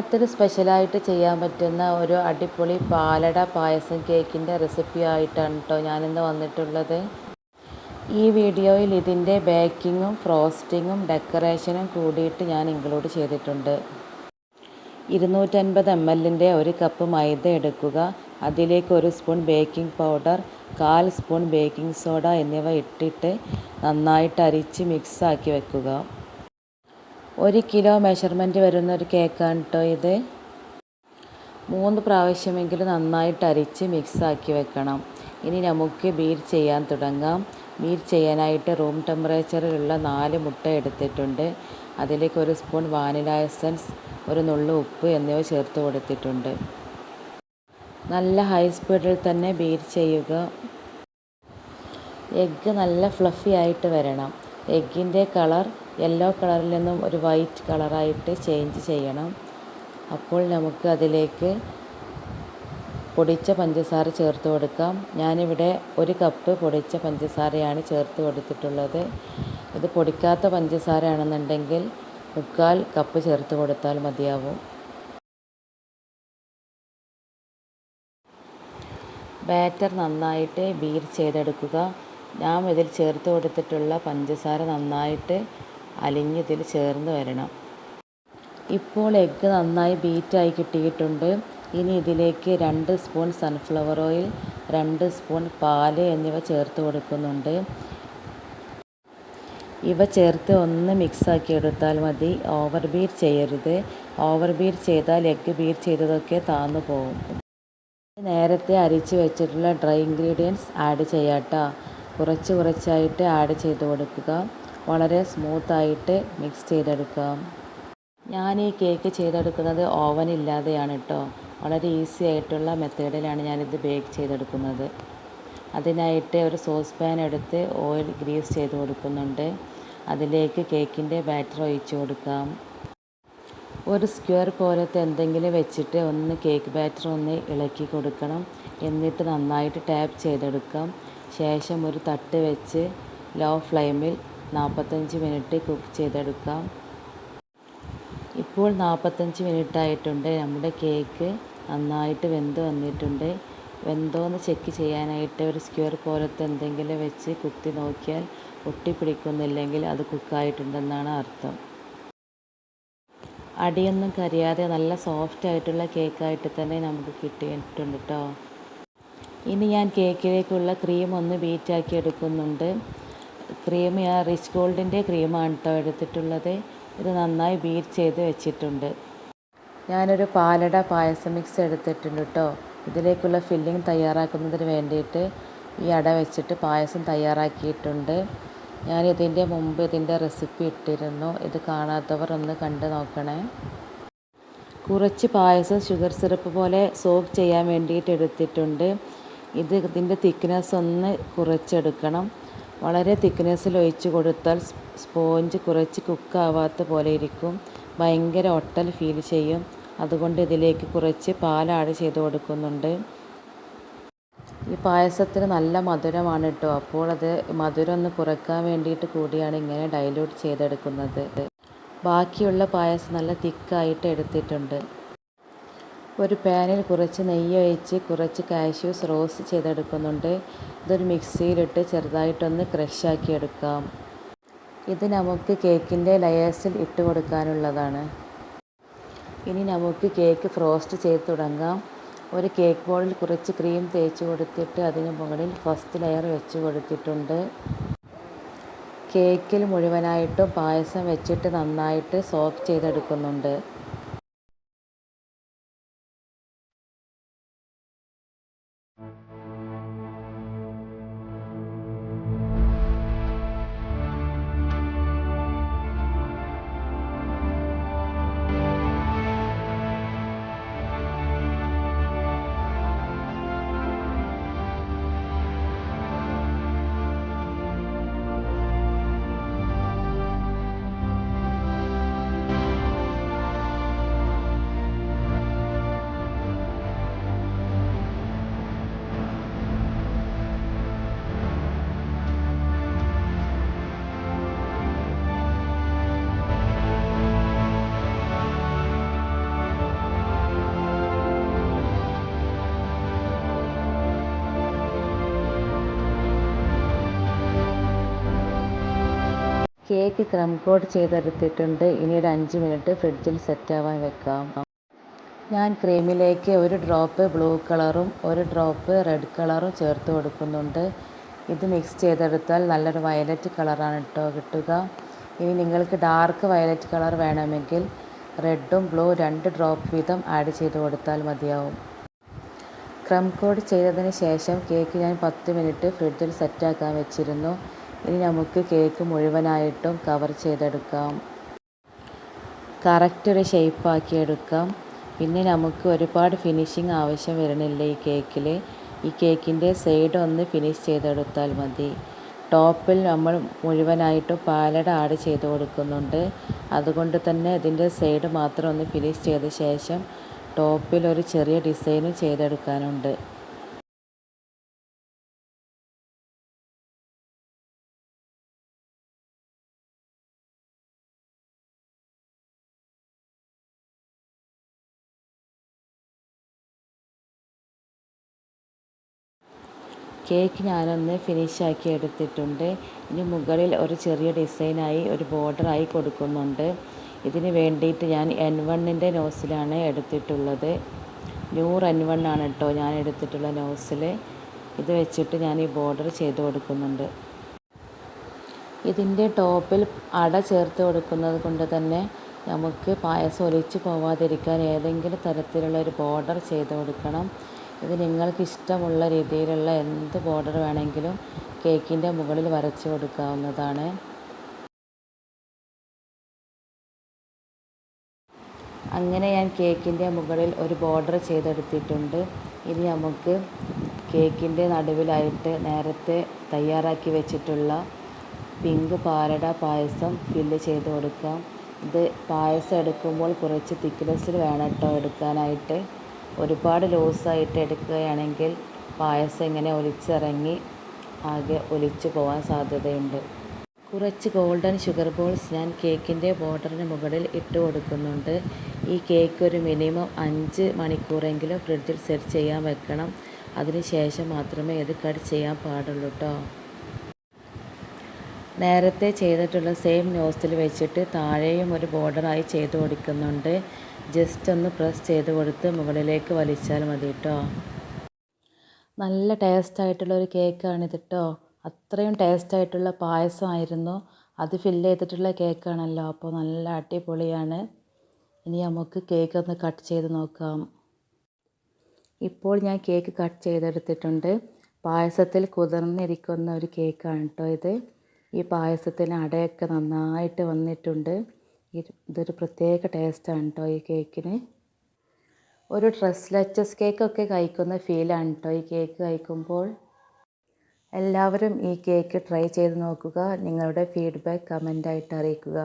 ഓണത്തിന് സ്പെഷ്യലായിട്ട് ചെയ്യാൻ പറ്റുന്ന ഒരു അടിപൊളി പാലട പായസം കേക്കിന്റെ റെസിപ്പി ആയിട്ടാണ് കേട്ടോ ഞാനിന്ന് വന്നിട്ടുള്ളത്. ഈ വീഡിയോയിൽ ഇതിന്റെ ബേക്കിങ്ങും ഫ്രോസ്റ്റിങ്ങും ഡെക്കറേഷനും കൂടിയിട്ട് ഞാൻ ഇൻക്ലൂഡ് ചെയ്തിട്ടുണ്ട്. ഇരുന്നൂറ്റൻപത് എം എല്ലിന്റെ ഒരു കപ്പ് മൈദ എടുക്കുക. അതിലേക്ക് ഒരു സ്പൂൺ ബേക്കിംഗ് പൗഡർ കാൽ സ്പൂൺ ബേക്കിംഗ് സോഡ എന്നിവ ഇട്ടിട്ട് നന്നായിട്ട് അരിച്ച് മിക്സാക്കി വെക്കുക. ഒരു കിലോ മെഷർമെന്റ് വരുന്ന ഒരു കേക്കാണ് കേട്ടോ ഇത്. മൂന്ന് പ്രാവശ്യമെങ്കിലും നന്നായിട്ട് അരിച്ച് മിക്സാക്കി വെക്കണം. ഇനി നമുക്ക് ബീറ്റ് ചെയ്യാൻ തുടങ്ങാം. ബീറ്റ് ചെയ്യാനായിട്ട് റൂം ടെമ്പറേച്ചറിലുള്ള നാല് മുട്ട എടുത്തിട്ടുണ്ട്. അതിലേക്ക് ഒരു സ്പൂൺ വാനില എസൻസ് ഒരു നുള്ളു ഉപ്പ് എന്നിവ ചേർത്ത് കൊടുത്തിട്ടുണ്ട്. നല്ല ഹൈ സ്പീഡിൽ തന്നെ ബീറ്റ് ചെയ്യുക. എഗ്ഗ് നല്ല ഫ്ലഫി ആയിട്ട് വരണം. എഗ്ഗിന്റെ കളർ യെല്ലോ കളറിൽ നിന്നും ഒരു വൈറ്റ് കളറായിട്ട് ചേഞ്ച് ചെയ്യണം. അപ്പോൾ നമുക്ക് അതിലേക്ക് പൊടിച്ച പഞ്ചസാര ചേർത്ത് കൊടുക്കാം. ഞാനിവിടെ ഒരു കപ്പ് പൊടിച്ച പഞ്ചസാരയാണ് ചേർത്ത് കൊടുത്തിട്ടുള്ളത്. ഇത് പൊടിക്കാത്ത പഞ്ചസാര ആണെന്നുണ്ടെങ്കിൽ മുക്കാൽ കപ്പ് ചേർത്ത് കൊടുത്താൽ മതിയാവും. ബാറ്റർ നന്നായിട്ട് ബീറ്റ് ചെയ്തെടുക്കുക. ഞാൻ ഇതിൽ ചേർത്ത് കൊടുത്തിട്ടുള്ള പഞ്ചസാര നന്നായിട്ട് അലിഞ്ഞ് ഇതിൽ ചേർന്ന് വരണം. ഇപ്പോൾ എഗ്ഗ് നന്നായി ബീറ്റായി കിട്ടിയിട്ടുണ്ട്. ഇനി ഇതിലേക്ക് രണ്ട് സ്പൂൺ സൺഫ്ലവർ ഓയിൽ രണ്ട് സ്പൂൺ പാൽ എന്നിവ ചേർത്ത് കൊടുക്കുന്നുണ്ട്. ഇവ ചേർത്ത് ഒന്ന് മിക്സാക്കി എടുത്താൽ മതി. ഓവർ ബീറ്റ് ചെയ്യരുത്. ഓവർ ബീറ്റ് ചെയ്താൽ എഗ്ഗ് ബീറ്റ് ചെയ്തതൊക്കെ താന്നു പോകും നേരത്തെ അരിച്ച് വെച്ചിട്ടുള്ള ഡ്രൈ ഇൻഗ്രീഡിയൻസ് ആഡ് ചെയ്യാട്ടോ കുറച്ച് കുറച്ചായിട്ട് ആഡ് ചെയ്ത് കൊടുക്കുക. വളരെ സ്മൂത്തായിട്ട് മിക്സ് ചെയ്തെടുക്കുക. ഞാൻ ഈ കേക്ക് ചെയ്തെടുക്കുന്നത് ഓവൻ ഇല്ലാതെയാണ് കേട്ടോ വളരെ ഈസി ആയിട്ടുള്ള മെത്തേഡിലാണ് ഞാനിത് ബേക്ക് ചെയ്തെടുക്കുന്നത്. അതിനായിട്ട് ഒരു സോസ് പാൻ എടുത്ത് ഓയിൽ ഗ്രീസ് ചെയ്ത് കൊടുക്കുന്നുണ്ട്. അതിലേക്ക് കേക്കിന്റെ ബാറ്റർ ഒഴിച്ചു കൊടുക്കാം. ഒരു സ്ക്വയർ പോലത്തെ എന്തെങ്കിലും വെച്ചിട്ട് ഒന്ന് കേക്ക് ബാറ്റർ ഒന്ന് ഇളക്കി കൊടുക്കണം. എന്നിട്ട് നന്നായിട്ട് ടാപ്പ് ചെയ്തെടുക്കാം. ശേഷം ഒരു തട്ട് വെച്ച് ലോ ഫ്ലെയിമിൽ നാൽപ്പത്തഞ്ച് മിനിറ്റ് കുക്ക് ചെയ്തെടുക്കാം. ഇപ്പോൾ നാൽപ്പത്തഞ്ച് മിനിറ്റ് ആയിട്ടുണ്ട് നമ്മുടെ കേക്ക് നന്നായിട്ട് വെന്ത് വന്നിട്ടുണ്ട്. വെന്തോന്ന് ചെക്ക് ചെയ്യാനായിട്ട് ഒരു സ്ക്യൂർ പോലത്തെ എന്തെങ്കിലും വെച്ച് കുത്തി നോക്കിയാൽ ഒട്ടിപ്പിടിക്കുന്നില്ലെങ്കിൽ അത് കുക്കായിട്ടുണ്ടെന്നാണ് അർത്ഥം. അടിയൊന്നും കരിയാതെ നല്ല സോഫ്റ്റ് ആയിട്ടുള്ള കേക്കായിട്ട് തന്നെ നമുക്ക് കിട്ടിയിട്ടുണ്ട് കേട്ടോ ഇനി ഞാൻ കേക്കിലേക്കുള്ള ക്രീം ഒന്ന് ബീറ്റാക്കി എടുക്കുന്നുണ്ട്. ക്രീം ഞാൻ റിച്ച് ഗോൾഡിന്റെ ക്രീമാണ് കേട്ടോ എടുത്തിട്ടുള്ളത്. ഇത് നന്നായി ബീറ്റ് ചെയ്ത് വെച്ചിട്ടുണ്ട്. ഞാനൊരു പാലട പായസം മിക്സ് എടുത്തിട്ടുണ്ട് കേട്ടോ ഇതിലേക്കുള്ള ഫില്ലിംഗ് തയ്യാറാക്കുന്നതിന് വേണ്ടിയിട്ട് ഈ അട വെച്ചിട്ട് പായസം തയ്യാറാക്കിയിട്ടുണ്ട്. ഞാൻ ഇതിന്റെ മുമ്പ് ഇതിന്റെ റെസിപ്പി ഇട്ടിരുന്നു. ഇത് കാണാത്തവർ ഒന്ന് കണ്ടു നോക്കണേ. കുറച്ച് പായസം ഷുഗർ സിറപ്പ് പോലെ സോക്ക് ചെയ്യാൻ വേണ്ടിയിട്ട് എടുത്തിട്ടുണ്ട്. ഇത് ഇതിന്റെ തിക്നെസ് ഒന്ന് കുറച്ചെടുക്കണം. വളരെ തിക്നെസ്സിൽ ഒഴിച്ച് കൊടുത്താൽ സ്പോഞ്ച് കുറച്ച് കുക്കാവാത്ത പോലെ ഇരിക്കും. ഭയങ്കര ഒട്ടൽ ഫീൽ ചെയ്യും. അതുകൊണ്ട് ഇതിലേക്ക് കുറച്ച് പാൽ ആഡ് ചെയ്ത് കൊടുക്കുന്നുണ്ട്. ഈ പായസത്തിന് നല്ല മധുരമാണ് കേട്ടോ അപ്പോൾ അത് മധുരം ഒന്ന് കുറയ്ക്കാൻ വേണ്ടിയിട്ട് കൂടിയാണ് ഇങ്ങനെ ഡൈലൂട്ട് ചെയ്തെടുക്കുന്നത്. ബാക്കിയുള്ള പായസം നല്ല തിക്കായിട്ട് എടുത്തിട്ടുണ്ട്. ഒരു പാനിൽ കുറച്ച് നെയ്യ് ഒഴിച്ച് കുറച്ച് കാഷ്യൂസ് റോസ്റ്റ് ചെയ്തെടുക്കുന്നുണ്ട്. ഇതൊരു മിക്സിയിലിട്ട് ചെറുതായിട്ടൊന്ന് ക്രഷാക്കി എടുക്കാം. ഇത് നമുക്ക് കേക്കിന്റെ ലെയേഴ്സിൽ ഇട്ട് കൊടുക്കാനുള്ളതാണ്. ഇനി നമുക്ക് കേക്ക് ഫ്രോസ്റ്റ് ചെയ്ത് തുടങ്ങാം. ഒരു കേക്ക് ബോളിൽ കുറച്ച് ക്രീം തേച്ച് കൊടുത്തിട്ട് അതിന് മുകളിൽ ഫസ്റ്റ് ലെയർ വെച്ച് കൊടുത്തിട്ടുണ്ട്. കേക്കിൽ മുഴുവനായിട്ടും പായസം വെച്ചിട്ട് നന്നായിട്ട് സോക്ക് ചെയ്തെടുക്കുന്നുണ്ട്. കേക്ക് ക്രം കോട്ട് ചെയ്തെടുത്തിട്ടുണ്ട്. ഇനി ഒരു അഞ്ച് മിനിറ്റ് ഫ്രിഡ്ജിൽ സെറ്റാവാൻ വെക്കാം. ഞാൻ ക്രീമിലേക്ക് ഒരു ഡ്രോപ്പ് ബ്ലൂ കളറും ഒരു ഡ്രോപ്പ് റെഡ് കളറും ചേർത്ത് കൊടുക്കുന്നുണ്ട്. ഇത് മിക്സ് ചെയ്തെടുത്താൽ നല്ലൊരു വയലറ്റ് കളറാണ് കേട്ടോ കിട്ടുക. ഇനി നിങ്ങൾക്ക് ഡാർക്ക് വയലറ്റ് കളർ വേണമെങ്കിൽ റെഡും ബ്ലൂ രണ്ട് ഡ്രോപ്പ് വീതം ആഡ് ചെയ്ത് കൊടുത്താൽ മതിയാവും. ക്രം കോഡ് ചെയ്തതിന് ശേഷം കേക്ക് ഞാൻ പത്ത് മിനിറ്റ് ഫ്രിഡ്ജിൽ സെറ്റാക്കാൻ വെച്ചിരുന്നു. ഇനി നമുക്ക് കേക്ക് മുഴുവനായിട്ടും കവർ ചെയ്തെടുക്കാം. കറക്റ്റ് ഒരു ഷേപ്പാക്കി എടുക്കാം. പിന്നെ നമുക്ക് ഒരുപാട് ഫിനിഷിങ് ആവശ്യം വരുന്നില്ല ഈ കേക്കിൽ ഈ കേക്കിന്റെ സൈഡ് ഒന്ന് ഫിനിഷ് ചെയ്തെടുത്താൽ മതി. ടോപ്പിൽ നമ്മൾ മുഴുവനായിട്ട് പാലട ആഡ് ചെയ്ത് കൊടുക്കുന്നുണ്ട്. അതുകൊണ്ട് തന്നെ ഇതിന്റെ സൈഡ് മാത്രം ഒന്ന് ഫിനിഷ് ചെയ്ത ശേഷം ടോപ്പിൽ ഒരു ചെറിയ ഡിസൈനും ചെയ്തെടുക്കാനുണ്ട്. കേക്ക് ഞാനൊന്ന് ഫിനിഷാക്കി എടുത്തിട്ടുണ്ട്. ഇനി മുകളിൽ ഒരു ചെറിയ ഡിസൈനായി ഒരു ബോർഡറായി കൊടുക്കുന്നുണ്ട്. ഇതിന് വേണ്ടിയിട്ട് ഞാൻ എൻ വണ്ണിന്റെ നോസിലാണ് എടുത്തിട്ടുള്ളത്. നൂറ് എൻ വൺ ആണ് കേട്ടോ ഞാൻ എടുത്തിട്ടുള്ള നോസിൽ ഇത് വെച്ചിട്ട് ഞാൻ ഈ ബോർഡർ ചെയ്ത് കൊടുക്കുന്നുണ്ട്. ഇതിന്റെ ടോപ്പിൽ അട ചേർത്ത് കൊടുക്കുന്നത് കൊണ്ട് തന്നെ നമുക്ക് പായസം ഒലിച്ചു പോവാതിരിക്കാൻ ഏതെങ്കിലും തരത്തിലുള്ള ഒരു ബോർഡർ ചെയ്ത് കൊടുക്കണം. ഇത് നിങ്ങൾക്ക് ഇഷ്ടമുള്ള രീതിയിലുള്ള എന്ത് ബോർഡർ വേണമെങ്കിലും കേക്കിന്റെ മുകളിൽ വരച്ച് കൊടുക്കാവുന്നതാണ്. അങ്ങനെ ഞാൻ കേക്കിന്റെ മുകളിൽ ഒരു ബോർഡർ ചെയ്തെടുത്തിട്ടുണ്ട്. ഇനി നമുക്ക് കേക്കിന്റെ നടുവിലായിട്ട് നേരത്തെ തയ്യാറാക്കി വെച്ചിട്ടുള്ള പിങ്ക് പാലട പായസം ഫില്ല് ചെയ്ത് കൊടുക്കാം. ഇത് പായസം എടുക്കുമ്പോൾ കുറച്ച് തിക്നെസ്സിൽ വേണം കേട്ടോ എടുക്കാനായിട്ട്. ഒരുപാട് ലൂസായിട്ട് എടുക്കുകയാണെങ്കിൽ പായസം ഇങ്ങനെ ഒലിച്ചിറങ്ങി ആകെ ഒലിച്ചു പോകാൻ സാധ്യതയുണ്ട്. കുറച്ച് ഗോൾഡൻ ഷുഗർ ബോൾസ് ഞാൻ കേക്കിന്റെ ബോർഡറിന് മുകളിൽ ഇട്ട് കൊടുക്കുന്നുണ്ട്. ഈ കേക്ക് ഒരു മിനിമം അഞ്ച് മണിക്കൂറെങ്കിലും ഫ്രിഡ്ജിൽ സെറ്റ് ചെയ്യാൻ വെക്കണം. അതിന് ശേഷം മാത്രമേ ഇത് കട്ട് ചെയ്യാൻ പാടുള്ളൂ കേട്ടോ നേരത്തെ ചെയ്തിട്ടുള്ള സെയിം നോസിൽ വെച്ചിട്ട് താഴെയും ഒരു ബോർഡറായി ചെയ്ത് കൊടുക്കുന്നുണ്ട്. ജസ്റ്റ് ഒന്ന് പ്രസ് ചെയ്ത് കൊടുത്ത് മുകളിലേക്ക് വലിച്ചാൽ മതി കേട്ടോ നല്ല ടേസ്റ്റ് ആയിട്ടുള്ള ഒരു കേക്കാണിത് കേട്ടോ അത്രയും ടേസ്റ്റ് ആയിട്ടുള്ള പായസമായിരുന്നു അത് ഫില്ല് ചെയ്തിട്ടുള്ള കേക്കാണല്ലോ അപ്പോൾ നല്ല അടിപൊളിയാണ്. ഇനി നമുക്ക് കേക്ക് ഒന്ന് കട്ട് ചെയ്ത് നോക്കാം. ഇപ്പോൾ ഞാൻ കേക്ക് കട്ട് ചെയ്തെടുത്തിട്ടുണ്ട്. പായസത്തിൽ കുതിർന്നിരിക്കുന്ന ഒരു കേക്കാണ് കേട്ടോ ഇത്. ഈ പായസത്തിന് അടയൊക്കെ നന്നായിട്ട് വന്നിട്ടുണ്ട്. ഇതൊരു പ്രത്യേക ടേസ്റ്റാണ് കേട്ടോ ഈ കേക്കിന്. ഒരു ഡ്രസ് ലെച്ചസ് കേക്കൊക്കെ കഴിക്കുന്ന ഫീലാണ് കേട്ടോ ഈ കേക്ക് കഴിക്കുമ്പോൾ. എല്ലാവരും ഈ കേക്ക് ട്രൈ ചെയ്ത് നോക്കുക. നിങ്ങളുടെ ഫീഡ്ബാക്ക് കമന്റായിട്ട് അറിയിക്കുക.